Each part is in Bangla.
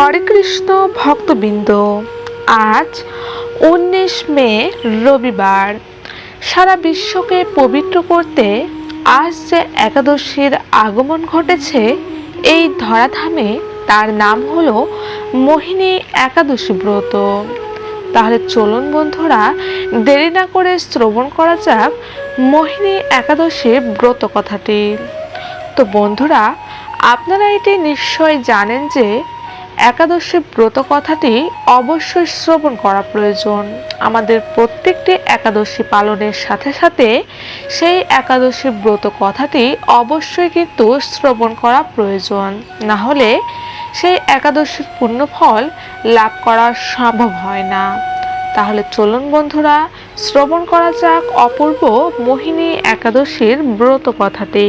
হরে কৃষ্ণ ভক্তবৃন্দ, আজ উনিশ মে রবিবার। সারা বিশ্বকে পবিত্র করতে আজ যে একাদশীর আগমন ঘটেছে, এই ধরাধামে তার নাম হলো মোহিনী একাদশী ব্রত। তাহলে চলুন বন্ধুরা, দেরি না করে শ্রবণ করা যাক মোহিনী একাদশীর ব্রত কথাটি। তো বন্ধুরা, আপনারা এটি নিশ্চয় জানেন যে একাদশী ব্রত কথাটি অবশ্যই শ্রবণ করা প্রয়োজন। আমাদের প্রত্যেকটি একাদশী পালনের সাথে সাথে সেই একাদশী ব্রত কথাটি অবশ্যই কিন্তু শ্রবণ করা প্রয়োজন। না হলে সেই একাদশীর পুণ্যফল লাভ করা সম্ভব হয় না। তাহলে চলুন বন্ধুরা, শ্রবণ করা যাক অপূর্ব মোহিনী একাদশীর ব্রত কথাটি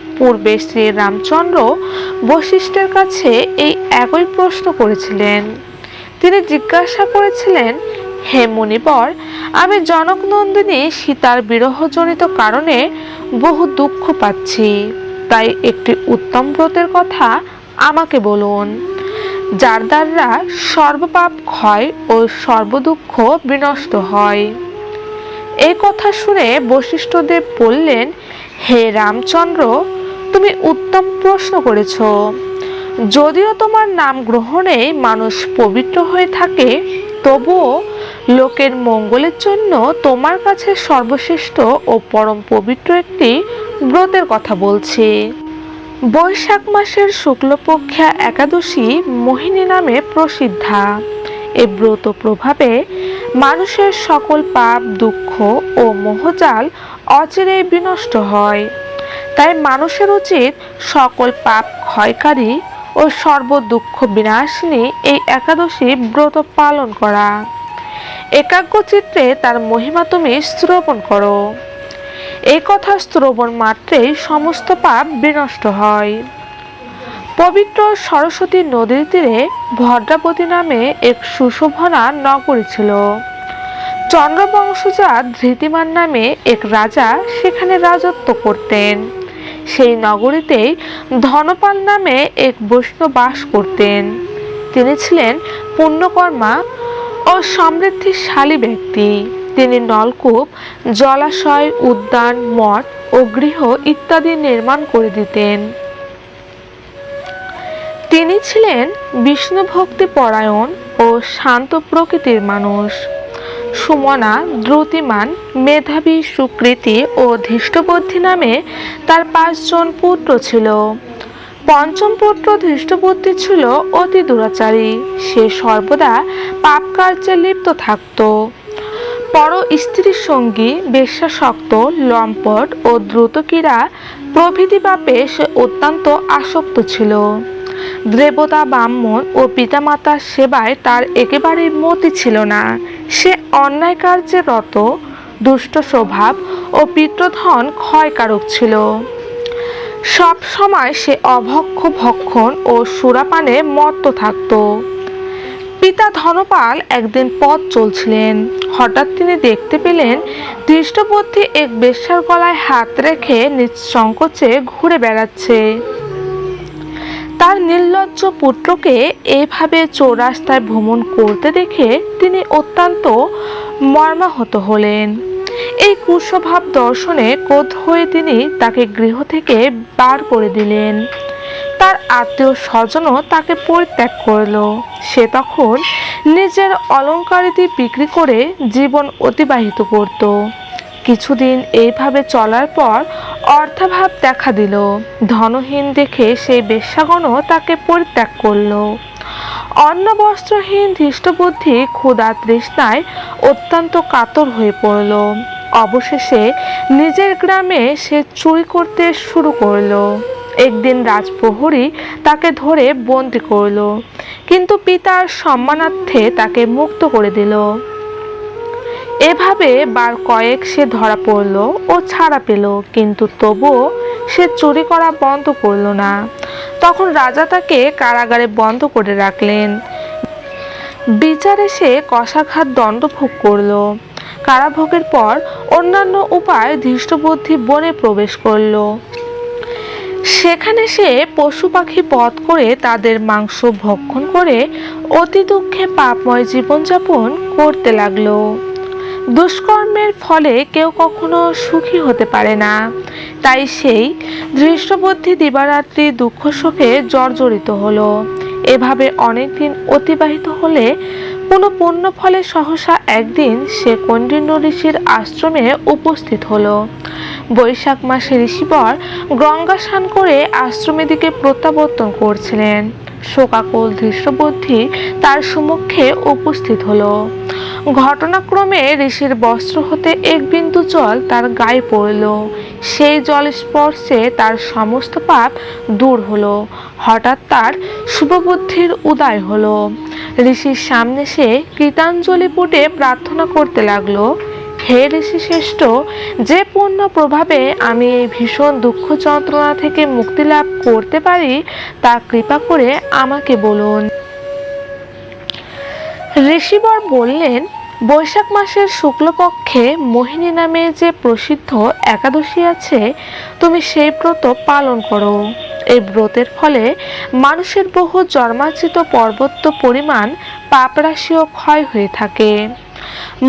পূর্বে শ্রী রামচন্দ্র বশিষ্ঠের কাছে এই একই প্রশ্ন করেছিলেন। তিনি জিজ্ঞাসা করেছিলেন, হে মুনিবর, আমি জনকনন্দিনী সীতার বিরহজনিত কারণে বহু দুঃখ পাচ্ছি। তাই একটি উত্তম ব্রতের কথা আমাকে বলুন। যার দ্বারা সর্বপাপ ক্ষয় ও সর্বদুঃখ বিনষ্ট হয় এই কথা শুনে বশিষ্ঠদেব বললেন, হে রামচন্দ্র তুমি উত্তম প্রশ্ন করেছ। যদিও তোমার নাম গ্রহণে মানুষ পবিত্র হয়ে থাকে, তবুও লোকের মঙ্গলের জন্য তোমার কাছে সর্বশ্রেষ্ঠ ও পরম পবিত্র একটি ব্রতের কথা বলছি। বৈশাখ মাসের শুক্লপক্ষা একাদশী মোহিনী নামে প্রসিদ্ধা। এ ব্রত প্রভাবে মানুষের সকল পাপ, দুঃখ ও মোহজাল অচিরেই বিনষ্ট হয়। তাই মানুষের উচিত সকল পাপ ক্ষয়কারী ও সর্ব দুঃখ বিনাশিনী এই একাদশী ব্রত পালন করা। একাগ্রচিত্রে তার মহিমা তুমি শ্রবণ করো। এই কথা শ্রবণ মাত্রেই সমস্ত পাপ বিনষ্ট হয়। পবিত্র সরস্বতী নদীর তীরে ভদ্রাবতী নামে এক সুশোভনা নগরী ছিল। চন্দ্রবংশজাত ধৃতিমান নামে এক রাজা সেখানে রাজত্ব করতেন। সেই নগরীতেই ধনপাল নামে এক বৈষ্ণব বাস করতেন। তিনি ছিলেন পুণ্যকর্মা ও সমৃদ্ধিশালী ব্যক্তি। তিনি নলকূপ, জলাশয়, উদ্যান, মঠ ও গৃহ ইত্যাদি নির্মাণ করে দিতেন। তিনি ছিলেন বিষ্ণু ভক্তি পরায়ণ ও শান্ত প্রকৃতির মানুষ। সুমনা দ্রুতিমান মেধাবী সুকৃতি ও ধৃষ্টবুদ্ধি নামে তার পাঁচজন পুত্র ছিল। পঞ্চম পুত্র ধৃষ্টবুদ্ধি ছিল অতি দুরাচারী। সে সর্বদা পাপ কার্যে লিপ্ত থাকত। পর স্ত্রীর সঙ্গী বেশ্যাসক্ত, লম্পট ও দ্রুতকীরা প্রভৃতি পাপে সে অত্যন্ত আসক্ত ছিল। দেবতা ব্রাহ্মণ ও পিতামাতার সেবায় তার একেবারেই মতি ছিল না। সে অন্যায় কার্যে রত, দুষ্ট স্বভাব ও পিতৃধন ক্ষয়কারক ছিল। সব সময় সে অভক্ষ ভক্ষণ ও সুরাপানে মত্ত থাকত। পিতা ধনপাল একদিন পথ চলছিলেন। হঠাৎ তিনি দেখতে পেলেন, দৃষ্টবুদ্ধি এক বেশ্যার গলায় হাত রেখে নিঃসংকোচে ঘুরে বেড়াচ্ছে। তার নির্লজ্জ পুত্রকে এভাবে চৌরাস্তায় ভ্রমণ করতে দেখে তিনি অত্যন্ত মর্মাহত হলেন। এই কুস্বভাব দর্শনে ক্রোধ হয়ে তিনি তাকে গৃহ থেকে বার করে দিলেন। তার আত্মীয় স্বজনও তাকে পরিত্যাগ করল। সে তখন নিজের অলঙ্কারিতি বিক্রি করে জীবন অতিবাহিত করত। কিছুদিন এইভাবে চলার পর অর্থাভাব দেখা দিল। ধনহীন দেখে সেই বেশ্যাগণও তাকে পরিত্যাগ করল। অন্ন, বস্ত্রহীন, ধৃষ্টবুদ্ধি, ক্ষুধা তৃষ্ণায় অত্যন্ত কাতর হয়ে পড়ল। অবশেষে নিজের গ্রামে সে চুরি করতে শুরু করল। একদিন রাজপ্রহরী তাকে ধরে বন্দি করল, কিন্তু পিতার সম্মানার্থে তাকে মুক্ত করে দিল। এভাবে বার কয়েক সে ধরা পড়ল ও ছাড়া পেল, কিন্তু তবুও সে চুরি করা বন্ধ করল না। তখন রাজা তাকে কারাগারে বন্ধ করে রাখলেন। বিচারে সে কষাঘাত দণ্ড ভোগ করল। কারাভোগের পর অন্যান্য উপায় ধৃষ্টবুদ্ধি বনে প্রবেশ করল। সেখানে সে পশু পাখি বধ করে তাদের মাংস ভক্ষণ করে অতি দুঃখে পাপময় জীবনযাপন করতে লাগল। দুষ্কর্মের ফলে কেউ কখনো সুখী হতে পারে না। তাই সেই দৃষ্টবুদ্ধি দিবারাত্রি দুঃখ শোকে জর্জরিত হলো। এভাবে অনেকদিন অতিবাহিত হলে কোনো পুণ্য ফলে সহসা একদিন সে কণ্ডিন্য ঋষির আশ্রমে উপস্থিত হলো। বৈশাখ মাসে ঋষিবর গঙ্গা স্নান করে আশ্রমের দিকে প্রত্যাবর্তন করছিলেন। শোকাকুল ধৃষ্টবুদ্ধি তার সম্মুখে উপস্থিত হলো। ঘটনাক্রমে ঋষির বস্ত্র হতে এক বিন্দু জল তার গায়ে পড়ল। সেই জল স্পর্শে তার সমস্ত পাপ দূর হলো। হঠাৎ তার শুভবুদ্ধির উদয় হলো। ঋষির সামনে সে কৃতাঞ্জলি পুটে প্রার্থনা করতে লাগল, হে ঋষি শ্রেষ্ঠ, যে পূর্ণ প্রভাবে আমি এই ভীষণ দুঃখ যন্ত্রণা থেকে মুক্তি লাভ করতে পারি, তা কৃপা করে আমাকে বলুন। ঋষিবর বললেন, বৈশাখ মাসের শুক্লপক্ষে মোহিনী নামে যে প্রসিদ্ধ একাদশী আছে, তুমি সেই ব্রত পালন করো। এই ব্রতের ফলে মানুষের বহু জন্মার্জিত পর্বত্য পরিমাণ পাপরাশিও ক্ষয় হয়ে থাকে।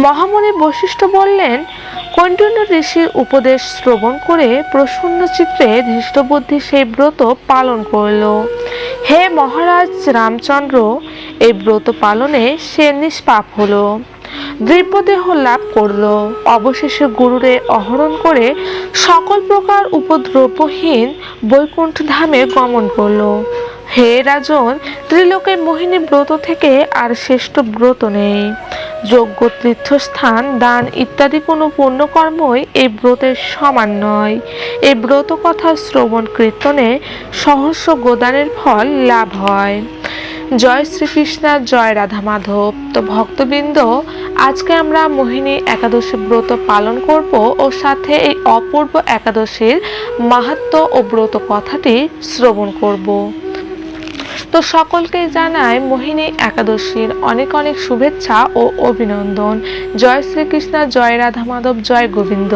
মহামণি বৈশিষ্ট্য বললেন কণ্টিন্য ঋষির উপদেশ শ্রবণ করে প্রসন্ন চিত্রে ধৃষ্টবুদ্ধি সেই ব্রত পালন করল। হে মহারাজ রামচন্দ্র, এই ব্রত পালনে সে নিষ্পাপ হলো। দিব্যদেহ লাভ করল। অবশেষে গুরুরে অহরণ করে সকল প্রকার উপদ্রবহীন বৈকুণ্ঠ ধামে গমন করল। হে রাজন ত্রিলোকে মোহিনী ব্রত থেকে আর শ্রেষ্ঠ ব্রত নেই। যজ্ঞ তীর্থস্থান, দান ইত্যাদি কোনো পুণ্যকর্মই এই ব্রতের সমান নয়। এই ব্রত কথা শ্রবণ কীর্তনে সহস্র গোদানের ফল লাভ হয়। জয় শ্রীকৃষ্ণ, জয় রাধা মাধব। তো ভক্তবৃন্দ, আজকে আমরা মোহিনী একাদশী ব্রত পালন করব ও সাথে এই অপূর্ব একাদশীর মাহাত্ম ও ব্রত কথাটি শ্রবণ করব। তো সকলকে জানাই মোহিনী একাদশীর অনেক অনেক শুভেচ্ছা ও অভিনন্দন। জয় শ্রীকৃষ্ণ, জয় রাধা মাধব, জয় গোবিন্দ।